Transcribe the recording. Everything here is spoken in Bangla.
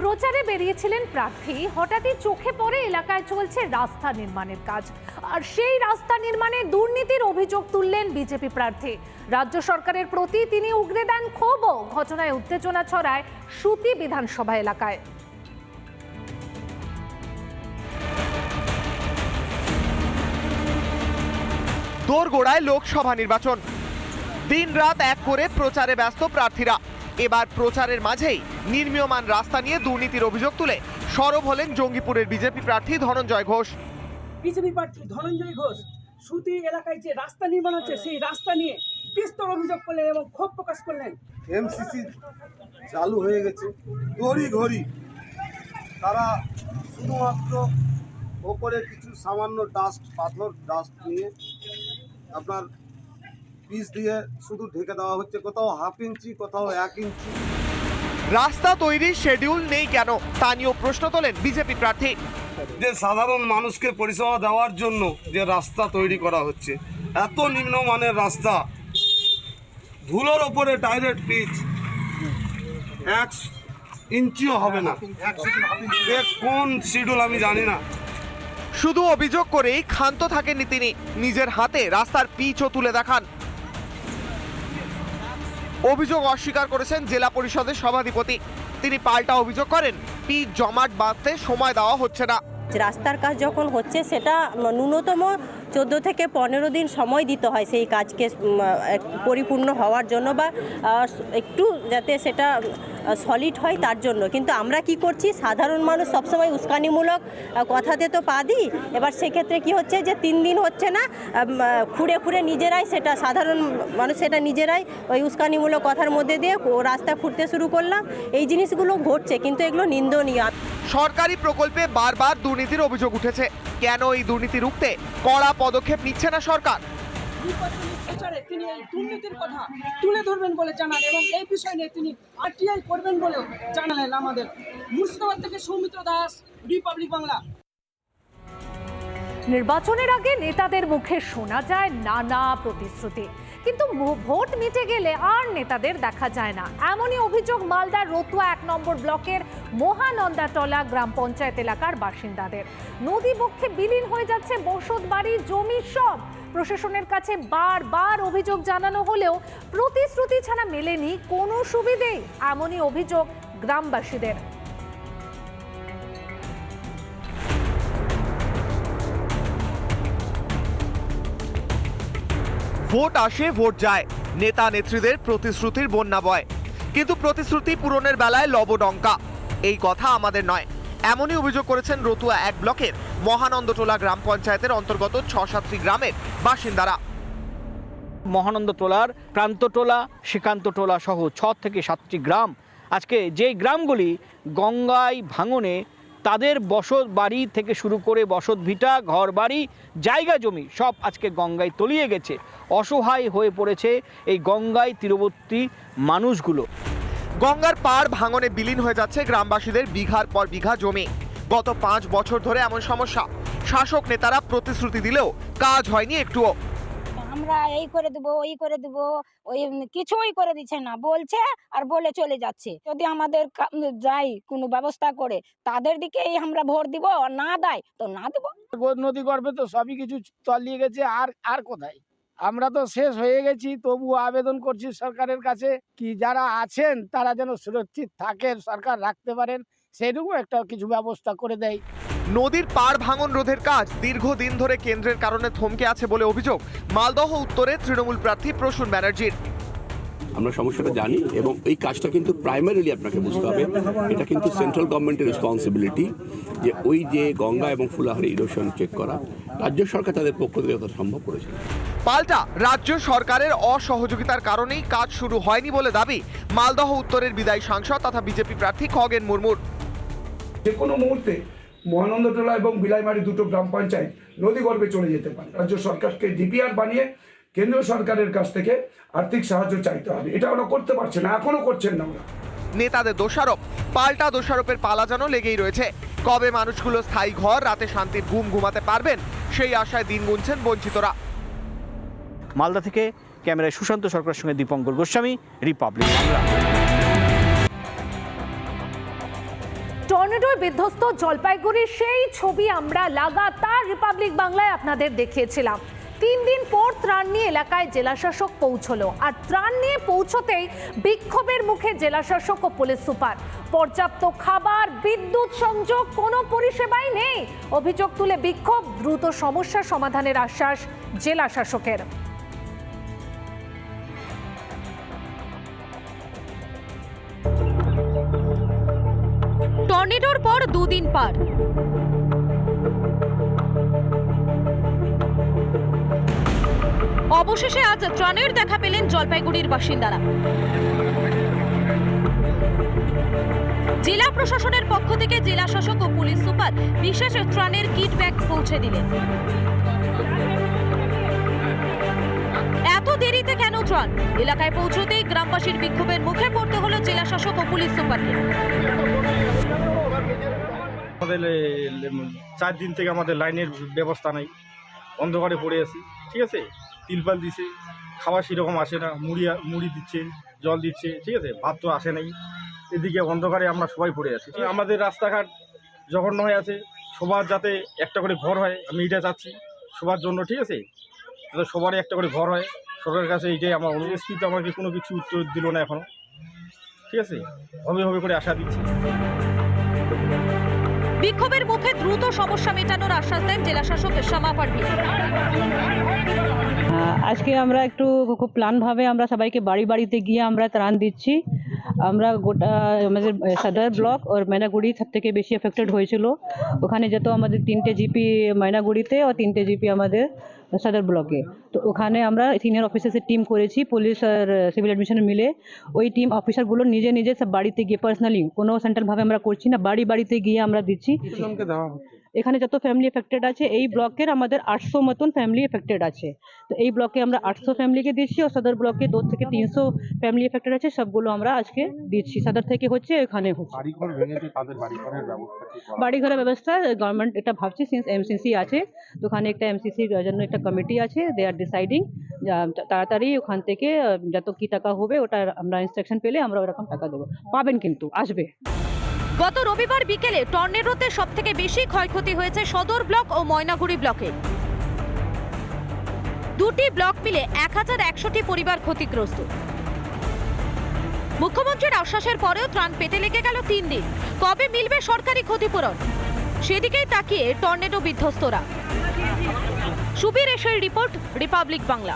প্রচারে বেরিয়েছিলেন প্রার্থী। হঠাৎই চোখে পড়ে এলাকায় চলছে রাস্তা নির্মাণের কাজ। আর সেই রাস্তা নির্মাণে দুর্নীতির অভিযোগ তুললেন বিজেপি প্রার্থী। রাজ্য সরকারের প্রতি তিনি উগরে দেন ক্ষোভও। ঘটনায় উত্তেজনা ছড়ায় সুতি বিধানসভা এলাকায়। দোরগোড়ায় লোকসভা নির্বাচন। দিন রাত এক করে প্রচারে ব্যস্ত প্রার্থীরা। এবার প্রচারের মাঝেই নির্মীয়মান রাস্তা নিয়ে দুর্নীতির অভিযোগ তুলে সরব হলেন জঙ্গিপুরের বিজেপি প্রার্থী ধনঞ্জয় ঘোষ। বিজেপি প্রার্থী ধনঞ্জয় ঘোষ সুতি এলাকায় যে রাস্তা নির্মাণ হচ্ছে সেই রাস্তা নিয়ে বিস্তর অভিযোগ করলেন এবং ক্ষোভ প্রকাশ করলেন। এমসিসি চালু হয়ে গেছে ঘড়ি ঘড়ি। তারা শুধুমাত্র ওপরে কিছু সামান্য ডাস্ট পাথর ডাস্ট নিয়ে আপনার পিস দিয়ে শুধু ঢেকে দেওয়া হচ্ছে কোথাও হাফ ইঞ্চি কোথাও এক ইঞ্চি। রাস্তা তৈরির শেডিউল নেই কেন? তা নিয়েও প্রশ্ন তোলেন বিজেপি প্রার্থী। যে সাধারণ মানুষকে পরিষেবা দেওয়ার জন্য যে রাস্তা তৈরি করা হচ্ছে এত নিম্নমানের রাস্তা ধুলোর ওপরে ডাইরেক্ট পিচ এক ইঞ্চিও হবে না। কোন শিডিউল আমি জানি না। শুধু অভিযোগ করেই ক্ষান্ত থাকেননি তিনি নিজের হাতে রাস্তার পিচও তুলে দেখান। অভিযোগ অস্বীকার করেছেন জেলা পরিষদের সভাধিপতি। তিনি পাল্টা অভিযোগ করেন পিচ জমাট বাঁধতে সময় দেওয়া হচ্ছে না। রাস্তার কাজ যখন হচ্ছে সেটা ন্যূনতম চোদ্দ থেকে পনেরো দিন সময় দিতে হয় সেই কাজকে পরিপূর্ণ হওয়ার জন্য বা একটু যাতে সেটা সলিড হয় তার জন্য। কিন্তু আমরা কি করছি? সাধারণ মানুষ সবসময় উস্কানিমূলক কথাতে তো পা দিই। এবার সেক্ষেত্রে কি হচ্ছে যে, তিন দিন হচ্ছে না খুঁড়ে খুঁড়ে নিজেরাই সেটা, সাধারণ মানুষ সেটা নিজেরাই ওই উস্কানিমূলক কথার মধ্যে দিয়ে রাস্তা খুঁড়তে শুরু করলাম। এই জিনিসগুলো ঘটছে, কিন্তু এগুলো নিন্দনীয়। সরকারি প্রকল্পে বারবার দুর্নীতির অভিযোগ উঠেছে। কেন এই দুর্নীতি রুখতে? কড়া পদক্ষেপ নিচ্ছে না সরকার? নির্বাচনী প্রচারে তিনি এই দুর্নীতির কথা তুলে ধরবেন বলে জানান এবং এই বিষয় নিয়ে তিনি আরটিআই করবেন বলেও জানালেন আমাদের। মুর্শিদাবাদ থেকে সৌমিত্র দাস, রিপাবলিক বাংলা। নির্বাচনের আগে নেতাদের মুখে শোনা যায় নানা প্রতিশ্রুতি। কিন্তু ভোট মিটে গেলে আর নেতাদের দেখা যায় না। এমনই অভিযোগ মালদার রতুয়া এক নম্বর ব্লকের মহানন্দাটলা গ্রাম পঞ্চায়েত এলাকার বাসিন্দাদের। নদী বক্ষে বিলীন হয়ে যাচ্ছে বসত বাড়ি জমি সব। প্রশাসনের কাছে বারবার অভিযোগ জানানো হলেও প্রতিশ্রুতি ছাড়া মেলেনি কোনো সুবিধেই, এমনই অভিযোগ গ্রামবাসীদের। ভোট আসে, ভোট যায়। নেতা নেত্রীদের প্রতিশ্রুতির বন্যা বয় কিন্তু প্রতিশ্রুতি পূরণের বেলায় লবডঙ্কা। এই কথা আমাদের নয়। এমনই অভিযোগ করেছেন রতুয়া এক ব্লকের মহানন্দটোলা গ্রাম পঞ্চায়েতের অন্তর্গত ছ সাতটি গ্রামের বাসিন্দারা। মহানন্দ টোলার প্রান্তটোলা শ্রীকান্তটোলা সহ ছ থেকে সাতটি গ্রাম। আজকে যেই গ্রামগুলি গঙ্গায় ভাঙনে তাদের বসত বাড়ি থেকে শুরু করে বসত ভিটা, ঘর বাড়ি, জায়গা জমি সব আজকে গঙ্গায় তলিয়ে গেছে। অসহায় হয়ে পড়েছে এই গঙ্গায় তীরবর্তী মানুষগুলো। গঙ্গার পাড় ভাঙনে বিলীন হয়ে যাচ্ছে গ্রামবাসীদের বিঘার পর বিঘা জমি। গত পাঁচ বছর ধরে এমন সমস্যা। শাসক নেতারা প্রতিশ্রুতি দিলেও কাজ হয়নি একটুও। আমরা এই করে দেবো ওই করে দেবো ওই কিছুই করে দিচ্ছে না। বলছে আর বলে চলে যাচ্ছে। যদি আমাদের যাই কোনো ব্যবস্থা করে তাদের দিকেই আমরা ভোট দিব আর না দেয় তো না দেবো। নদী গর্ভে তো সবই কিছু তলিয়ে গেছে আর আর কোথায়? আমরা তো শেষ হয়ে গেছি তবু আবেদন করছি সরকারের কাছে কি যারা আছেন তারা যেন সুরক্ষিত থাকে, সরকার রাখতে পারেন সেরকম একটা কিছু ব্যবস্থা করে দেয়। নদীর পাড় ভাঙন রোধের কাজ দীর্ঘদিন ধরে কেন্দ্রের কারণে থমকে আছে বলে অভিযোগ। মালদহ উত্তরে তৃণমূল প্রার্থী প্রসূন ব্যানার্জির। আমরা সমস্যাটা জানি এবং এই কাজটা কিন্তু প্রাইমারিলি আপনাকে বুঝতে হবে। এটা কিন্তু সেন্ট্রাল গভর্নমেন্টের রেসপন্সিবিলিটি যে ওই যে গঙ্গা এবং ফুলাহারি ইরোশন চেক করা রাজ্য সরকার তাদের পক্ষ থেকে যত সম্ভব করেছে। পাল্টা রাজ্য সরকারের অসহযোগিতার কারণেই কাজ শুরু হয়নি বলে দাবি মালদহ উত্তরের বিদায়ী সাংসদ তথা বিজেপি প্রার্থী খগেন মুর্মুর। যে কোনো মুহূর্তে মহানন্দটোলা এবং বিলাইমারি দুটো গ্রাম পঞ্চায়েত নদীগর্ভে চলে যেতে পারে। রাজ্য সরকারকে ডিপিআর বানিয়ে কেন্দ্রীয় সরকারের কাছ থেকে আর্থিক সাহায্য চাইতে হবে। এটা ওরা করতে পারছে না এখনও করছেন না ওরা। নেতাদের দোষারোপ পাল্টা দোষারোপের পালা যেন লেগেই রয়েছে। কবে মানুষগুলো স্থায়ী ঘর রাতে শান্তির ঘুম ঘুমাতে পারবেন সেই আশায় দিন গুনছেন বঞ্চিতরা। মালদা থেকে ক্যামেরায় সুশান্ত সরকারের সঙ্গে দীপঙ্কর গোস্বামী রিপাবলিক বাংলা। টর্নেডোয় বিধ্বস্ত জলপাইগুড়ির সেই ছবি আমরা লাগাতার রিপাবলিক বাংলায় আপনাদের দেখিয়েছিলাম। তিন দিন পর ত্রাণ নিয়ে এলাকায় জেলাশাসক পৌঁছলো। আর ত্রাণ নিয়ে পৌঁছতেই বিক্ষোভের মুখে জেলাশাসক ও পুলিশ সুপার। পর্যাপ্ত খাবার, বিদ্যুৎ সংযোগ, কোনো পরিষেবাই নেই। অভিযোগ তুলে বিক্ষোভ, দ্রুত সমস্যা সমাধানের আশ্বাস জেলাশাসকের। টর্নেডোর পর দুদিন পার। অবশেষে আজ ত্রাণের দেখা পেলেন জলপাইগুড়ির বাসিন্দারা। জেলা প্রশাসনের পক্ষ থেকে জেলা শাসক ও পুলিশ সুপার বিশেষ ত্রাণের কিট ব্যাগ পৌঁছে দিলেন। এত দেরিতে কেন ত্রাণ? এলাকায় পৌঁছতেই গ্রামবাসীর বিক্ষোভের মুখে পড়তে হলো জেলা শাসক ও পুলিশ সুপারকে। আমাদের চার দিন থেকে আমাদের লাইনের ব্যবস্থা নাই। অন্ধকারে পড়ে আছি। ঠিক আছে? তিলপাল দিছে, খাবার সেরকম আসে না, মুড়ি মুড়ি দিচ্ছে, জল দিচ্ছে, ঠিক আছে? ভাত তো আসে নাই। এদিকে অন্ধকারে আমরা সবাই পড়ে আছি? আমাদের রাস্তাঘাট জঘন্য হয়ে আছে। সবার যাতে একটা করে ঘর হয়, আমি এটা চাচ্ছি সবার জন্য, ঠিক আছে? যাতে সবারই একটা করে ঘর হয়। সরকারের কাছে এইটাই আমার অনুরোধ। আমাকে কোনো কিছু উত্তর দিল না এখনও। ঠিক আছে? হবে হবে করে আশা দিচ্ছি। বিক্ষোভের মুখে দ্রুত সমস্যা মেটানোর আশ্বাস দেন জেলা শাসক শ্যামা পারভি আজকে আমরা একটু খুব প্ল্যানভাবে আমরা সবাইকে বাড়ি বাড়িতে গিয়ে আমরা ত্রাণ দিচ্ছি। আমরা গোটা আমাদের সাদার ব্লক ওর ময়নাগুড়ি সব থেকে বেশি এফেক্টেড হয়েছিল। ওখানে যেত আমাদের তিনটে জিপি ময়নাগুড়িতে ও তিনটে জিপি আমাদের। সদর ব্লকে তো ওখানে আমরা সিনিয়র অফিসার্সের টিম করেছি পুলিশ আর সিভিল অ্যাডমিশন মিলে। ওই টিম অফিসারগুলো নিজে নিজে সব বাড়িতে গিয়ে পার্সোনালি কোনো সেন্ট্রালভাবে আমরা করছি না বাড়ি বাড়িতে গিয়ে আমরা দিচ্ছি। এখানে যত ফ্যামিলি এফেক্টেড আছে এই ব্লকের আমাদের আটশো মতন ফ্যামিলি এফেক্টেড আছে। তো এই ব্লকে আমরা আটশো ফ্যামিলিকে দিচ্ছি আর সদর ব্লকে দু থেকে তিনশো ফ্যামিলি এফেক্টেড আছে সবগুলো আমরা আজকে দিচ্ছি। সদর থেকে হচ্ছে এখানে হচ্ছে। বাড়ি ঘরের ব্যবস্থা গভর্নমেন্ট এটা ভাবছে সিন্স এমসিসি আছে। তো ওখানে একটা এমসিসি জন্য একটা কমিটি আছে দে আর ডিসাইডিং তাড়াতাড়ি ওখান থেকে যত কি টাকা হবে ওটা আমরা ইনস্ট্রাকশন পেলে আমরা ওরকম টাকা দেবো। পাবেন কিন্তু, আসবে। গত রবিবার বিকেলে টর্নেডোতে সব থেকে বেশি ক্ষয়ক্ষতি হয়েছে সদর ব্লক ও ময়নাগুড়ি ব্লকে। দুটি ব্লক মিলে এক হাজার একশোটি পরিবার ক্ষতিগ্রস্ত। মুখ্যমন্ত্রীর আশ্বাসের পরেও ত্রাণ পেতে লেগে গেল তিন দিন। কবে মিলবে সরকারি ক্ষতিপূরণ? সেদিকেই তাকিয়ে টর্নেডো বিধ্বস্তরা। সুবীর এসের রিপোর্ট রিপাবলিক বাংলা।